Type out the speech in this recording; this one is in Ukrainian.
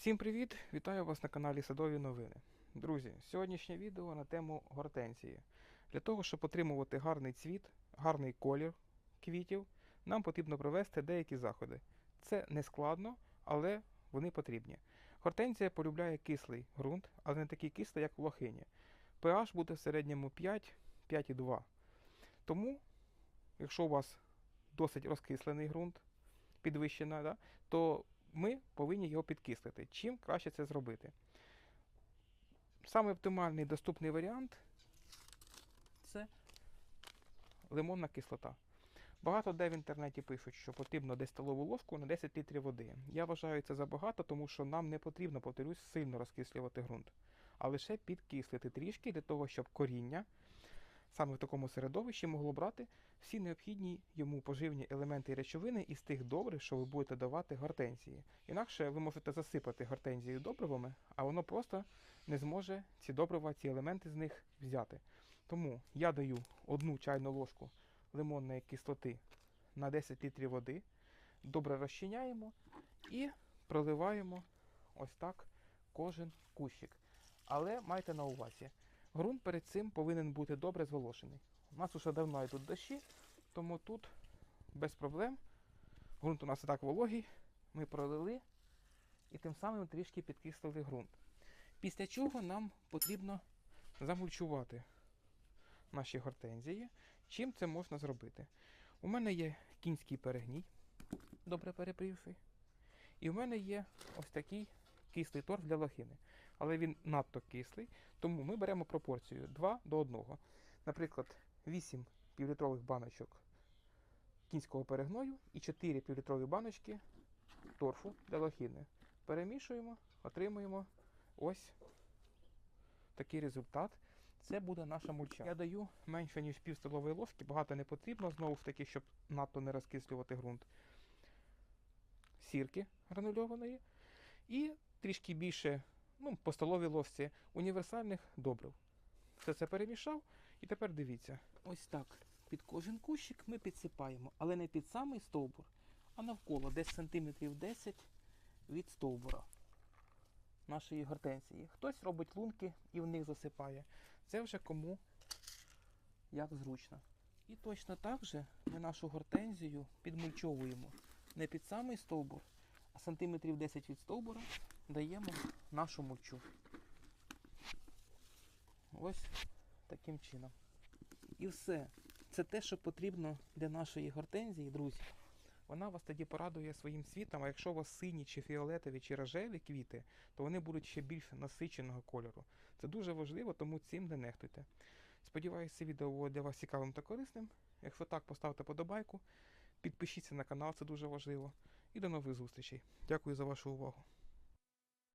Всім привіт! Вітаю вас на каналі Садові Новини. Друзі, сьогоднішнє відео на тему гортензії. Для того, щоб отримувати гарний цвіт, гарний колір квітів, нам потрібно провести деякі заходи. Це не складно, але вони потрібні. Гортензія полюбляє кислий ґрунт, але не такий кислий, як в лохині. pH буде в середньому 5, 5,2. Тому, якщо у вас досить розкислений ґрунт, підвищена, да, то ми повинні його підкислити. Чим краще це зробити? Самий оптимальний доступний варіант це лимонна кислота. Багато де в інтернеті пишуть, що потрібно десь столову ложку на 10 літрів води. Я вважаю це забагато, тому що нам не потрібно, повторюсь, сильно розкислювати ґрунт, а лише підкислити трішки для того, щоб коріння саме в такому середовищі могло брати всі необхідні йому поживні елементи і речовини із тих добрив, що ви будете давати гортензії. Інакше ви можете засипати гортензію добривами, а воно просто не зможе ці добрива, ці елементи з них взяти. Тому я даю одну чайну ложку лимонної кислоти на 10 літрів води, добре розчиняємо і проливаємо ось так кожен кущик. Але майте на увазі, ґрунт перед цим повинен бути добре зволожений. У нас уже давно йдуть дощі, тому тут без проблем. Ґрунт у нас і так вологий, ми пролили і тим самим трішки підкислили ґрунт. Після чого нам потрібно замульчувати наші гортензії. Чим це можна зробити? У мене є кінський перегній, добре перепривший. І в мене є ось такий кислий торф для лохини. Але він надто кислий, тому ми беремо пропорцію 2 до 1. Наприклад, 8 півлітрових баночок кінського перегною і 4 півлітрові баночки торфу для лохини. Перемішуємо, отримуємо ось такий результат. Це буде наша мульча. Я даю менше, ніж пів столової ложки, багато не потрібно, знову ж таки, щоб надто не розкислювати ґрунт. Сірки гранульованої. І трішки більше, ну, по столовій ложці універсальних добрив. Все це перемішав, і тепер дивіться. Ось так. Під кожен кущик ми підсипаємо, але не під самий стовбур, а навколо десь сантиметрів 10 від стовбура нашої гортензії. Хтось робить лунки і в них засипає. Це вже кому як зручно. І точно так же ми нашу гортензію підмульчовуємо не під самий стовбур, а сантиметрів 10 від стовбура даємо нашу мульчу. Ось таким чином. І все. Це те, що потрібно для нашої гортензії, друзі. Вона вас тоді порадує своїм світом, а якщо у вас сині, чи фіолетові, чи рожеві квіти, то вони будуть ще більш насиченого кольору. Це дуже важливо, тому цим не нехтуйте. Сподіваюся, це відео було для вас цікавим та корисним. Якщо так, поставте подобайку, підпишіться на канал, це дуже важливо. І до нових зустрічей. Дякую за вашу увагу.